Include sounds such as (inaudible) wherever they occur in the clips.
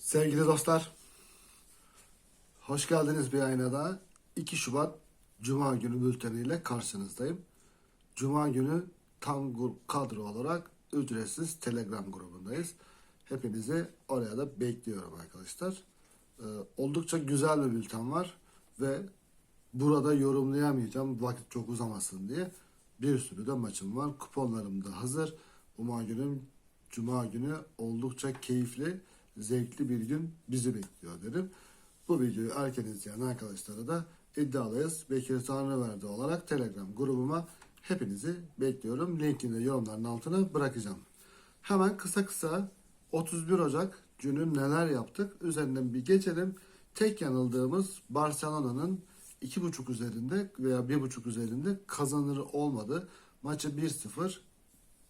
Sevgili dostlar, hoş geldiniz bir ayına daha. 2 Şubat Cuma günü bülteniyle karşınızdayım. Cuma günü tam kadro olarak ücretsiz Telegram grubundayız. Hepinizi oraya da bekliyorum arkadaşlar. Ee, oldukça güzel bir bülten var ve burada yorumlayamayacağım vakit çok uzamasın diye bir sürü de maçım var. Kuponlarım da hazır. Cuma günü, Cuma günü oldukça keyifli, zevkli bir gün bizi bekliyor derim. Bu videoyu erken izleyen arkadaşlara da iddialıyız. Bekir Tanrıverdi olarak Telegram grubuma hepinizi bekliyorum. Linkini de yorumların altına bırakacağım. Hemen kısa kısa 31 Ocak günü neler yaptık üzerinden bir geçelim. Tek yanıldığımız Barcelona'nın 2.5 üzerinde veya 1.5 üzerinde kazanırı olmadı. Maçı 1-0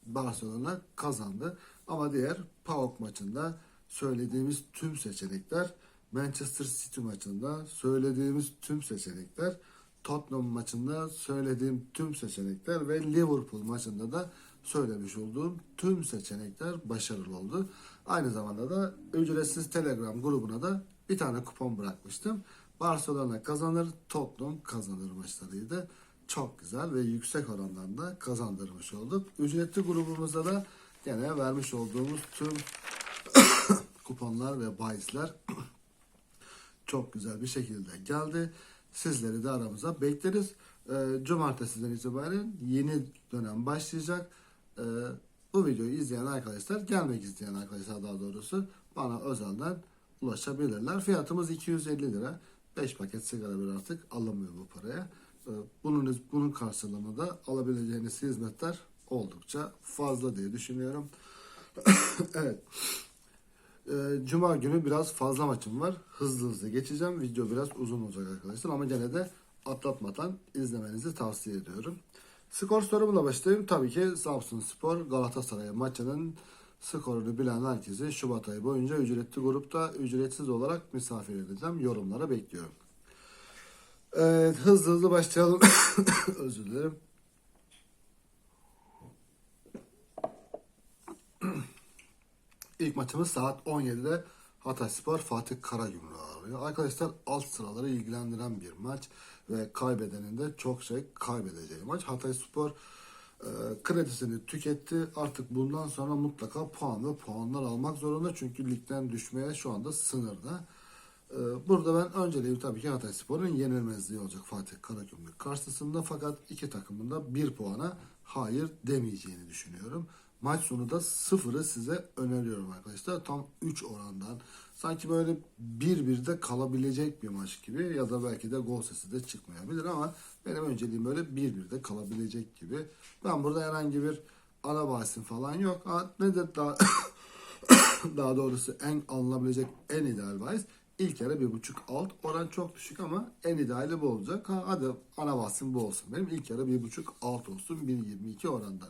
Barcelona kazandı. Ama diğer PAOK maçında söylediğimiz tüm seçenekler Manchester City maçında söylediğimiz tüm seçenekler Tottenham maçında söylediğim tüm seçenekler ve Liverpool maçında da söylemiş olduğum tüm seçenekler başarılı oldu. Aynı zamanda da ücretsiz Telegram grubuna da bir tane kupon bırakmıştım. Barcelona kazanır, Tottenham kazanır maçlarıydı. Çok güzel ve yüksek orandan da kazandırmış olduk. Ücretli grubumuzda da gene vermiş olduğumuz tüm (coughs) kuponlar ve bahisler (coughs) çok güzel bir şekilde geldi. Sizleri de aramıza bekleriz. Ee, Cumartesiden itibaren yeni dönem başlayacak. Ee, bu videoyu izleyen arkadaşlar, gelmek isteyen arkadaşlar daha doğrusu bana özelden ulaşabilirler. Fiyatımız 250 lira. 5 paket sigara bir artık alınmıyor bu paraya. Ee, Bunun, bunun karşılığında da alabileceğiniz hizmetler oldukça fazla diye düşünüyorum. (coughs) evet. Ee, Cuma günü biraz fazla maçım var. Hızlı hızlı geçeceğim. Video biraz uzun olacak arkadaşlar ama gene de atlatmadan izlemenizi tavsiye ediyorum. Skor sorumla başlayayım. Tabii ki Samsun Spor Galatasaray maçının skorunu bilen herkesi Şubat ayı boyunca ücretli grupta ücretsiz olarak misafir edeceğim. Yorumlara bekliyorum. Evet, hızlı hızlı başlayalım. (coughs) Özür dilerim. İlk maçımız saat 17'de Hatayspor Fatih Karagümrük ağırlıyor. Arkadaşlar alt sıraları ilgilendiren bir maç ve kaybedenin de çok şey kaybedeceği maç. Hatayspor e, kredisini tüketti. Artık bundan sonra mutlaka puan ve puanlar almak zorunda. Çünkü ligden düşmeye şu anda sınırda. E, burada ben önceliğim tabii ki Hatayspor'un yenilmezliği olacak Fatih Karagümrük karşısında. Fakat iki takımın da bir puana hayır demeyeceğini düşünüyorum. Maç sonu da sıfırı size öneriyorum arkadaşlar. Tam 3 orandan. Sanki böyle 1-1'de kalabilecek bir maç gibi ya da belki de gol sesi de çıkmayabilir ama benim önceliğim böyle 1-1'de kalabilecek gibi. Ben burada herhangi bir ana bahasim falan yok. Ha, nedir daha (coughs) daha doğrusu en alınabilecek en ideal bahis ilk yarı bir buçuk alt. Oran çok düşük ama en ideali bu olacak. Ha, hadi ana bahsim bu olsun. Benim ilk yarı bir buçuk alt olsun 1.22 orandan.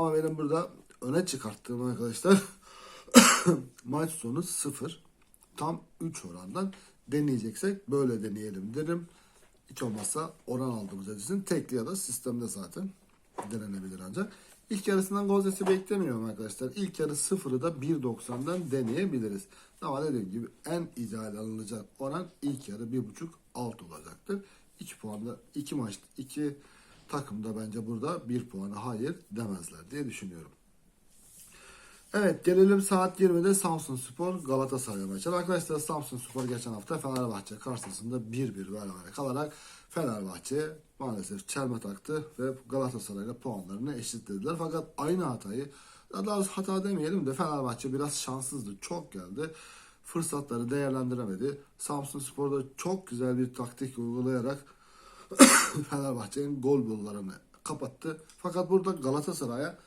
Ama benim burada öne çıkarttığım arkadaşlar (coughs) maç sonu 0. Tam 3 orandan deneyeceksek böyle deneyelim derim. Hiç olmazsa oran aldığımız edilsin. Tekli ya da sistemde zaten denenebilir ancak. İlk yarısından gol sesi beklemiyorum arkadaşlar. İlk yarı 0'ı da 1.90'dan deneyebiliriz. Ama dediğim gibi en ideal alınacak oran ilk yarı 1.5 alt olacaktır. 2 puanda 2 maç 2 takım da bence burada 1 puana hayır demezler diye düşünüyorum. Evet gelelim saat 20'de Samsun Spor Galatasaray maçı. Arkadaşlar Samsun Spor geçen hafta Fenerbahçe karşısında 1-1 beraber kalarak Fenerbahçe maalesef çelme taktı ve Galatasaray'la puanlarını eşitlediler. Fakat aynı hatayı daha doğrusu hata demeyelim de Fenerbahçe biraz şanssızdı. Çok geldi. Fırsatları değerlendiremedi. Samsun Spor'da çok güzel bir taktik uygulayarak (laughs) Fenerbahçe'nin gol bullarını kapattı. Fakat burada Galatasaray'a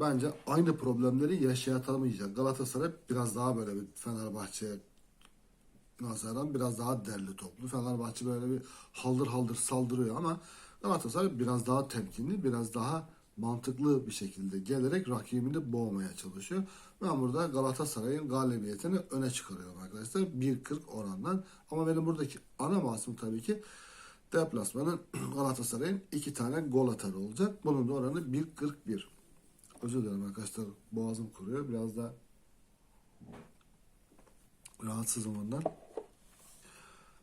bence aynı problemleri yaşatamayacak. Galatasaray biraz daha böyle bir Fenerbahçe nazaran biraz daha derli toplu. Fenerbahçe böyle bir haldır haldır saldırıyor ama Galatasaray biraz daha temkinli, biraz daha mantıklı bir şekilde gelerek rakibini boğmaya çalışıyor. Ben burada Galatasaray'ın galibiyetini öne çıkarıyorum arkadaşlar. 1.40 orandan. Ama benim buradaki ana masum tabii ki deplasmanın (clears throat) Galatasaray'ın iki tane gol atarı olacak. Bunun da oranı 1.41. Özür dilerim arkadaşlar. Boğazım kuruyor. Biraz da rahatsızım ondan.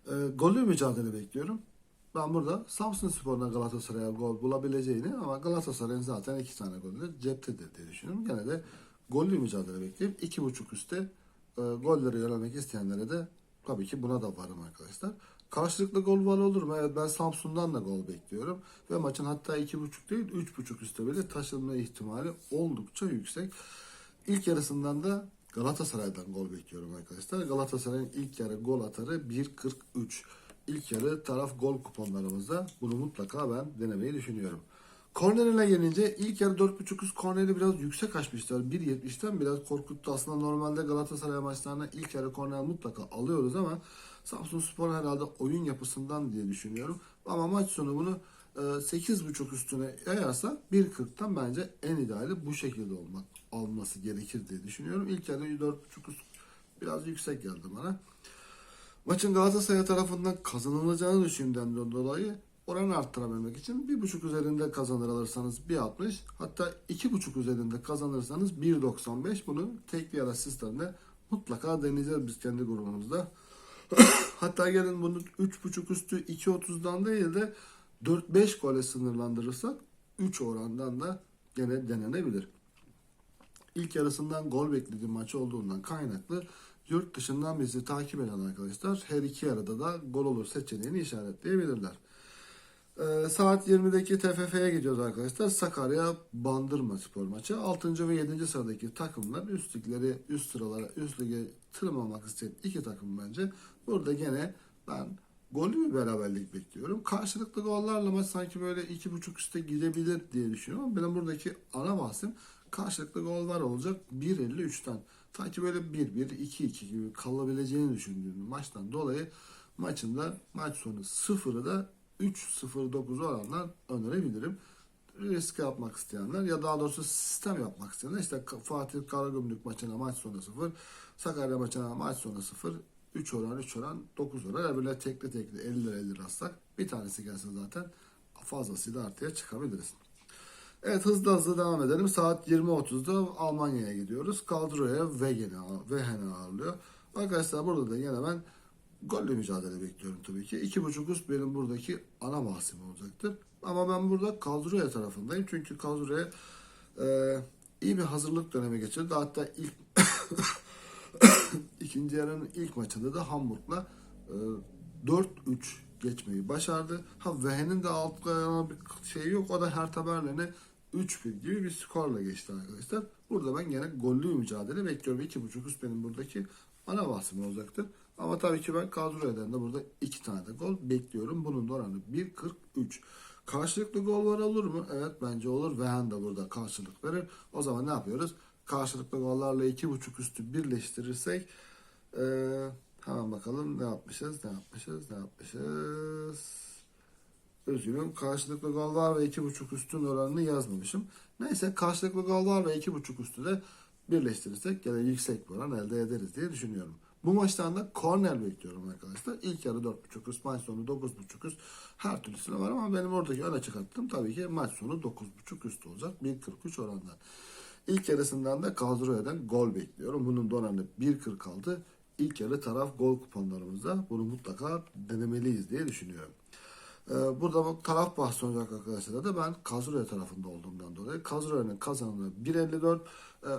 E, gollü mücadele bekliyorum. Ben burada Samsun Spor'la Galatasaray'a gol bulabileceğini ama Galatasaray'ın zaten iki tane golü ceptedir diye düşünüyorum. Gene de gollü mücadele bekleyip iki buçuk üstte e, golleri yönelmek isteyenlere de tabii ki buna da varım arkadaşlar. Karşılıklı gol var olur mu? Evet ben Samsun'dan da gol bekliyorum. Ve maçın hatta iki buçuk değil üç buçuk üstte bile taşınma ihtimali oldukça yüksek. İlk yarısından da Galatasaray'dan gol bekliyorum arkadaşlar. Galatasaray'ın ilk yarı gol atarı 1.43. İlk yarı taraf gol kuponlarımızda bunu mutlaka ben denemeyi düşünüyorum. Kornerine gelince ilk yarı 4.5 üst korneri biraz yüksek açmışlar. 1.70'ten biraz korkuttu. Aslında normalde Galatasaray maçlarına ilk yarı korner mutlaka alıyoruz ama Samsun Spor herhalde oyun yapısından diye düşünüyorum. Ama maç sonu bunu e, 8.5 üstüne yayarsa 1.40'tan bence en ideali bu şekilde olmak alması gerekir diye düşünüyorum. İlk yarı 4.5 üst biraz yüksek geldi bana. Maçın Galatasaray tarafından kazanılacağını düşündüğümden dolayı oranı arttırabilmek için 1.5 üzerinde kazanır alırsanız 1.60 hatta 2.5 üzerinde kazanırsanız 1.95 bunu tek bir ara sistemde mutlaka deneyeceğiz biz kendi grubumuzda. (coughs) hatta gelin bunu 3.5 üstü 2.30'dan değil de 4-5 gole sınırlandırırsak 3 orandan da gene denenebilir. İlk yarısından gol beklediğim maç olduğundan kaynaklı yurt dışından bizi takip eden arkadaşlar her iki yarıda da gol olur seçeneğini işaretleyebilirler. Ee, saat 20'deki TFF'ye gidiyoruz arkadaşlar. Sakarya Bandırma spor maçı. 6. ve 7. sıradaki takımlar üst ligleri, üst sıralara, üst lige tırmanmak isteyen iki takım bence. Burada gene ben gollü bir beraberlik bekliyorum. Karşılıklı gollarla maç sanki böyle 2.5 üste gidebilir diye düşünüyorum. Benim buradaki ana bahsim karşılıklı gol var olacak 1.53'ten. Sanki böyle 1-1, 2-2 gibi kalabileceğini düşündüğüm maçtan dolayı maçında maç sonu 0'ı da 3-0-9 oranlar önerebilirim. Risk yapmak isteyenler ya daha doğrusu sistem yapmak isteyenler işte Fatih Karagümrük maçına maç sonu 0, Sakarya maçına maç sonu 0, 3 oran 3 oran 9 oran. Böyle tekli tekli 50 lira 50 rastlar. Bir tanesi gelse zaten fazlasıyla artıya çıkabiliriz. Evet hızlı hızlı devam edelim. Saat 20.30'da Almanya'ya gidiyoruz. Kadroya Wehen'i ağırlıyor. Arkadaşlar burada da yine ben gollü mücadele bekliyorum tabii ki. 2.5 üst benim buradaki ana bahsim olacaktır. Ama ben burada Kadroya tarafındayım. Çünkü Kadroya e, iyi bir hazırlık dönemi geçirdi. Hatta ilk (coughs) ikinci yarının ilk maçında da Hamburg'la e, 4-3 geçmeyi başardı. Ha Wehen'in de alt ayağına bir şey yok. O da Hertha Berlin'e 3-1 gibi bir skorla geçti arkadaşlar. Burada ben gene gollü mücadele bekliyorum. 2.5 üst benim buradaki ana bahsim olacaktır. Ama tabii ki ben Kadroya'dan da burada iki tane de gol bekliyorum. Bunun da oranı 1.43. Karşılıklı gol var olur mu? Evet bence olur. Wehen de burada karşılık verir. O zaman ne yapıyoruz? Karşılıklı gollarla 2.5 üstü birleştirirsek ee, hemen bakalım ne yapmışız, ne yapmışız, ne yapmışız. Üzgünüm. Karşılıklı gol var ve 2.5 üstün oranını yazmamışım. Neyse karşılıklı gol ve 2.5 üstü de birleştirirsek gene yüksek bir oran elde ederiz diye düşünüyorum. Bu maçtan da korner bekliyorum arkadaşlar. İlk yarı 4.5 üst, maç sonu 9.5 üst. Her türlüsüne var ama benim oradaki öne çıkarttığım tabii ki maç sonu 9.5 üst olacak. 1.43 orandan. İlk yarısından da Kadroya'dan gol bekliyorum. Bunun da oranı 1.46. İlk yarı taraf gol kuponlarımızda bunu mutlaka denemeliyiz diye düşünüyorum. Ee, burada bu taraf bahsi olacak arkadaşlar da ben Kazroya tarafında olduğumdan dolayı Kazroya'nın kazanımı 1.54 ee,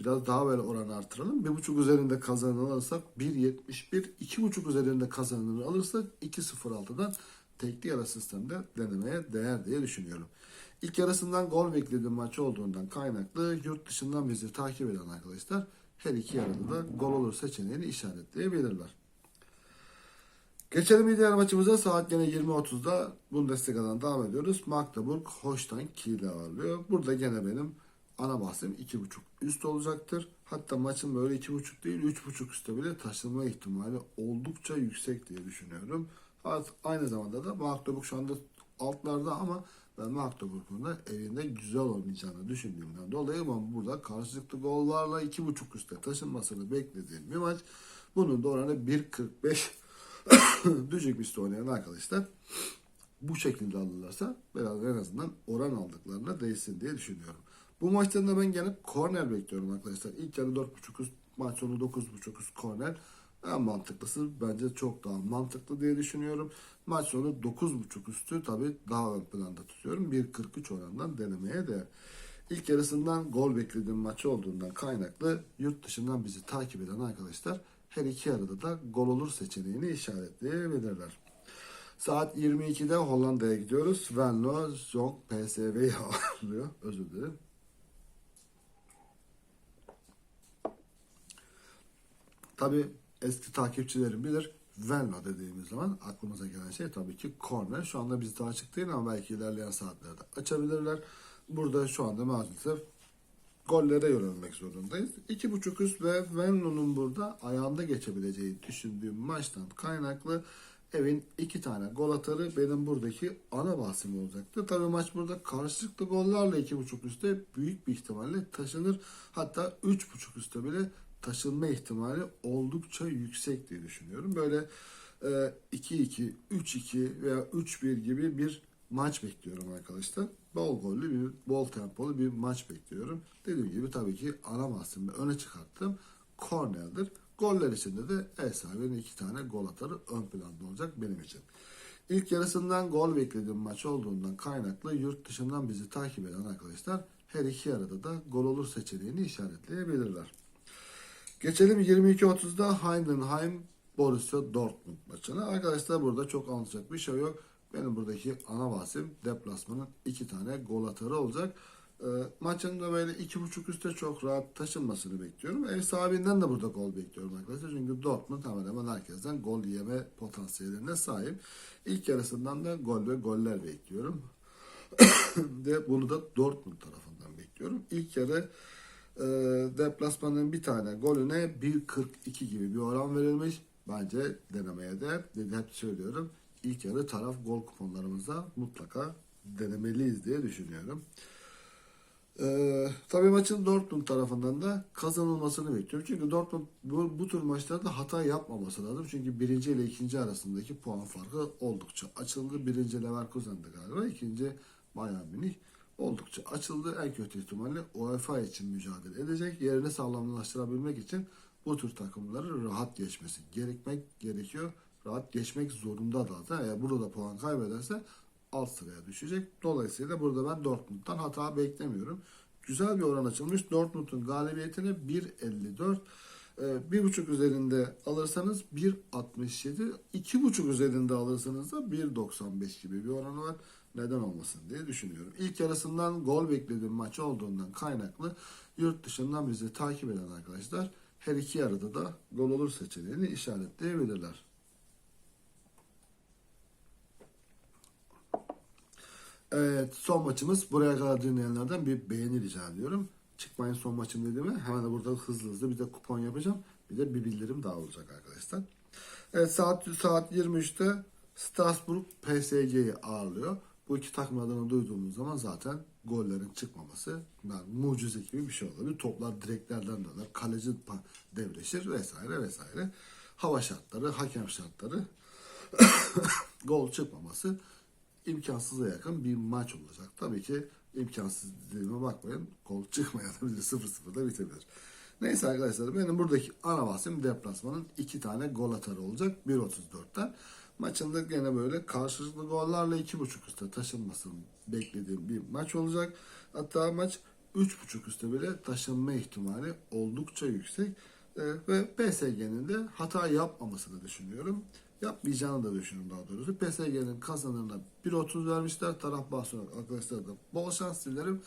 biraz daha böyle oranı artıralım. 1.5 üzerinde kazanını alırsak 1.71 2.5 üzerinde kazanını alırsak 2.06'dan tekli yarı sistemde denemeye değer diye düşünüyorum. İlk yarısından gol beklediğim maç olduğundan kaynaklı yurt dışından bizi takip eden arkadaşlar her iki yarıda da gol olur seçeneğini işaretleyebilirler. Geçelim diğer maçımıza. Saat gene 20.30'da Bundesliga'dan devam ediyoruz. Magdeburg Holstein Kiel'i ağırlıyor. Burada gene benim ana bahsim 2.5 üst olacaktır. Hatta maçın böyle 2.5 değil 3.5 üstte bile taşınma ihtimali oldukça yüksek diye düşünüyorum. Aynı zamanda da Magdeburg şu anda altlarda ama ben Magdeburg'un da evinde güzel oynayacağını düşündüğümden dolayı ama burada karşılıklı gollarla 2.5 üstte taşınmasını beklediğim bir maç. Bunun da oranı 1.45 (coughs) düşük üstte oynayan arkadaşlar bu şekilde alırlarsa biraz en azından oran aldıklarına değsin diye düşünüyorum. Bu maçtan da ben gene korner bekliyorum arkadaşlar. İlk yarı 4.5 üst, maç sonu 9.5 üst korner. En mantıklısı bence çok daha mantıklı diye düşünüyorum. Maç sonu 9.5 üstü tabii daha ön planda tutuyorum. 1.43 orandan denemeye değer. İlk yarısından gol beklediğim maç olduğundan kaynaklı yurt dışından bizi takip eden arkadaşlar her iki yarıda da gol olur seçeneğini işaretleyebilirler. Saat 22'de Hollanda'ya gidiyoruz. Venlo Zong PSV'yi (laughs) ağırlıyor. Özür dilerim. Tabi eski takipçilerim bilir. Venlo dediğimiz zaman aklımıza gelen şey tabii ki korner. Şu anda bizde açık değil ama belki ilerleyen saatlerde açabilirler. Burada şu anda maalesef gollere yönelmek zorundayız. İki buçuk üst ve Venlo'nun burada ayağında geçebileceği düşündüğüm maçtan kaynaklı evin iki tane gol atarı benim buradaki ana bahsim olacaktı. Tabii maç burada karşılıklı iki buçuk üstte büyük bir ihtimalle taşınır. Hatta üç buçuk üstte bile taşınma ihtimali oldukça yüksek diye düşünüyorum. Böyle e, 2-2, 3-2 veya 3-1 gibi bir maç bekliyorum arkadaşlar. Bol gollü bir, bol tempolu bir maç bekliyorum. Dediğim gibi tabii ki ana bahsimde öne çıkarttığım kornerdir. Goller içinde de ev sahibinin iki tane gol atarı ön planda olacak benim için. İlk yarısından gol beklediğim maç olduğundan kaynaklı yurt dışından bizi takip eden arkadaşlar her iki yarıda da gol olur seçeneğini işaretleyebilirler. Geçelim 22.30'da Heidenheim Borussia Dortmund maçına. Arkadaşlar burada çok anlatacak bir şey yok. Benim buradaki ana bahsim deplasmanın iki tane gol atarı olacak. E, maçın da böyle iki buçuk üstte çok rahat taşınmasını bekliyorum. Ev sahibinden de burada gol bekliyorum arkadaşlar. Çünkü Dortmund hemen hemen herkesten gol yeme potansiyeline sahip. İlk yarısından da gol ve goller bekliyorum. (coughs) de bunu da Dortmund tarafından bekliyorum. İlk yarı e, deplasmanın bir tane golüne 1.42 gibi bir oran verilmiş. Bence denemeye de hep söylüyorum. İlk yarı taraf gol kuponlarımızda mutlaka denemeliyiz diye düşünüyorum. Ee, tabii maçın Dortmund tarafından da kazanılmasını bekliyorum. Çünkü Dortmund bu, bu tür maçlarda hata yapmaması lazım. Çünkü birinci ile ikinci arasındaki puan farkı oldukça açıldı. Birinci Leverkusen'de galiba. ikinci Bayern Münih oldukça açıldı. En kötü ihtimalle UEFA için mücadele edecek. Yerini sağlamlaştırabilmek için bu tür takımları rahat geçmesi gerekmek gerekiyor. Rahat geçmek zorunda da zaten. Eğer burada da puan kaybederse alt sıraya düşecek. Dolayısıyla burada ben Dortmund'dan hata beklemiyorum. Güzel bir oran açılmış. Dortmund'un galibiyetine 1.54 ee, bir buçuk üzerinde alırsanız 1.67 iki buçuk üzerinde alırsanız da 1.95 gibi bir oranı var. Neden olmasın diye düşünüyorum. İlk yarısından gol beklediğim maç olduğundan kaynaklı yurt dışından bizi takip eden arkadaşlar her iki yarıda da gol olur seçeneğini işaretleyebilirler. Evet son maçımız buraya kadar dinleyenlerden bir beğeni rica ediyorum. Çıkmayın son maçım dediğimi hemen de burada hızlı hızlı bir de kupon yapacağım. Bir de bir bildirim daha olacak arkadaşlar. Evet saat saat 23'te Strasbourg PSG'yi ağırlıyor. Bu iki takım adını duyduğumuz zaman zaten gollerin çıkmaması yani mucize gibi bir şey olabilir. Toplar direklerden döner, kaleci devleşir vesaire vesaire. Hava şartları, hakem şartları, (coughs) gol çıkmaması imkansıza yakın bir maç olacak. Tabii ki imkansız dediğime bakmayın. Gol çıkmayabilir. 0-0'da bitebilir. Neyse arkadaşlar benim buradaki ana bahsim deplasmanın iki tane gol atarı olacak. 1.34'ten. Maçında gene böyle karşılıklı gollarla 2.5 üstte taşınmasını beklediğim bir maç olacak. Hatta maç 3.5 üstte bile taşınma ihtimali oldukça yüksek. Ee, ve PSG'nin de hata yapmamasını düşünüyorum yapmayacağını da düşünüyorum daha doğrusu. PSG'nin kazanırına 1.30 vermişler. Taraf bahsi arkadaşlar da bol şans dilerim.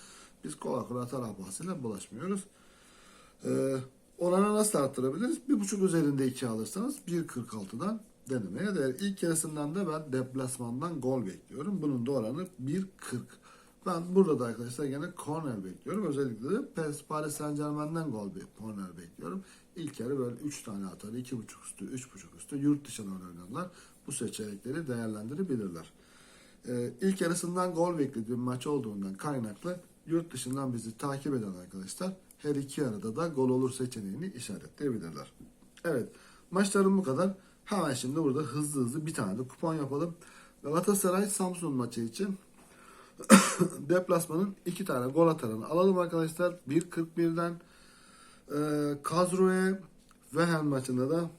Biz kolay kolay taraf bahsine bulaşmıyoruz. Ee, oranı nasıl arttırabiliriz? 1.5 üzerinde 2 alırsanız 1.46'dan denemeye değer. İlk yarısından da ben deplasmandan gol bekliyorum. Bunun da oranı 1.40. Ben burada da arkadaşlar gene corner bekliyorum. Özellikle de Paris Saint Germain'den gol bir corner bekliyorum. İlk yarı böyle 3 tane atar, 2.5 üstü, 3.5 üstü yurt dışından oynayanlar bu seçenekleri değerlendirebilirler. Ee, ilk yarısından gol beklediğim maç olduğundan kaynaklı yurt dışından bizi takip eden arkadaşlar her iki yarıda da gol olur seçeneğini işaretleyebilirler. Evet maçlarım bu kadar. Hemen şimdi burada hızlı hızlı bir tane de kupon yapalım. Galatasaray Samsun maçı için (coughs) deplasmanın iki tane gol atarını alalım arkadaşlar. 1.41'den e, Kazro'ya Wehen maçında da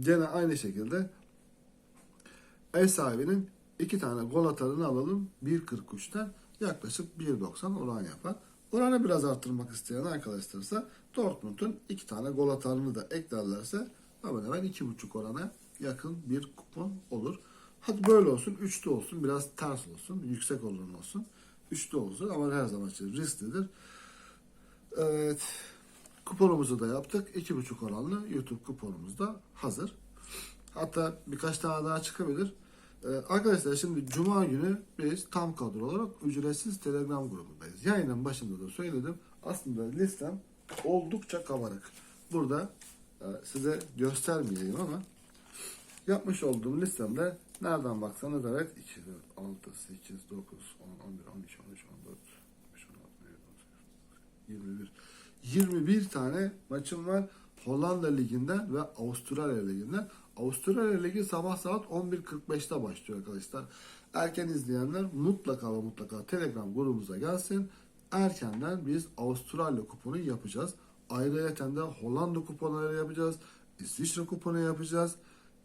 Gene aynı şekilde ev sahibinin iki tane gol atarını alalım 1.43'ten yaklaşık 1.90 oran yapar. Oranı biraz arttırmak isteyen arkadaşlarsa Dortmund'un iki tane gol atarını da eklerlerse hemen hemen 2.5 orana yakın bir kupon olur. Hadi böyle olsun, üçlü olsun, biraz ters olsun, yüksek oran olsun. Üçlü olsun ama her zaman için risklidir. Evet, kuponumuzu da yaptık. 2.5 oranlı YouTube kuponumuz da hazır. Hatta birkaç tane daha çıkabilir. Ee, arkadaşlar şimdi Cuma günü biz tam kadro olarak ücretsiz Telegram grubundayız. Yayının başında da söyledim. Aslında listem oldukça kabarık. Burada size göstermeyeyim ama yapmış olduğum listemde nereden baksanız evet 2, 6, 8, 9, 10, 11, 12, 13, 14, 15, 16, 17, 21. 21 tane maçım var. Hollanda Ligi'nden ve Avustralya Ligi'nden. Avustralya Ligi sabah saat 11.45'te başlıyor arkadaşlar. Erken izleyenler mutlaka ve mutlaka Telegram grubumuza gelsin. Erkenden biz Avustralya kuponu yapacağız. Ayrıca de Hollanda kuponları yapacağız. İsviçre kuponu yapacağız.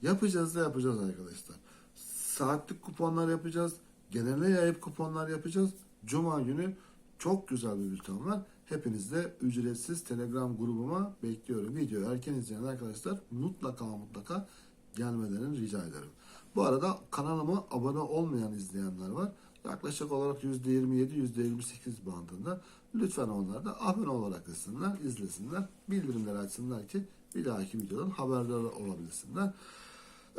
Yapacağız da yapacağız arkadaşlar. Saatlik kuponlar yapacağız. Genele yayıp kuponlar yapacağız. Cuma günü çok güzel bir bülten var. Hepiniz de ücretsiz Telegram grubuma bekliyorum. Videoyu erken izleyen arkadaşlar mutlaka mutlaka gelmelerini rica ederim. Bu arada kanalıma abone olmayan izleyenler var. Yaklaşık olarak %27-%28 bandında. Lütfen onlar da abone olarak izlesinler, izlesinler, bildirimleri açsınlar ki bir dahaki videodan haberdar olabilsinler.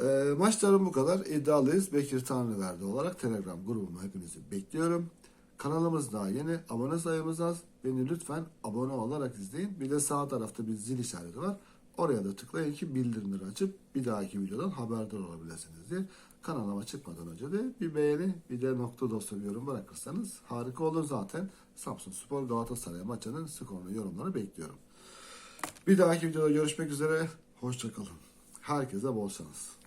Ee, maçlarım bu kadar. İddialıyız. Bekir Tanrıverdi olarak Telegram grubuma hepinizi bekliyorum. Kanalımız daha yeni. Abone sayımız az. Beni lütfen abone olarak izleyin. Bir de sağ tarafta bir zil işareti var. Oraya da tıklayın ki bildirimleri açıp bir dahaki videodan haberdar olabilirsiniz diye. Kanalıma çıkmadan önce de bir beğeni bir de nokta dosya bir yorum bırakırsanız harika olur zaten. Samsun Spor Galatasaray maçının skorunu yorumları bekliyorum. Bir dahaki videoda görüşmek üzere. Hoşçakalın. Herkese bol şans.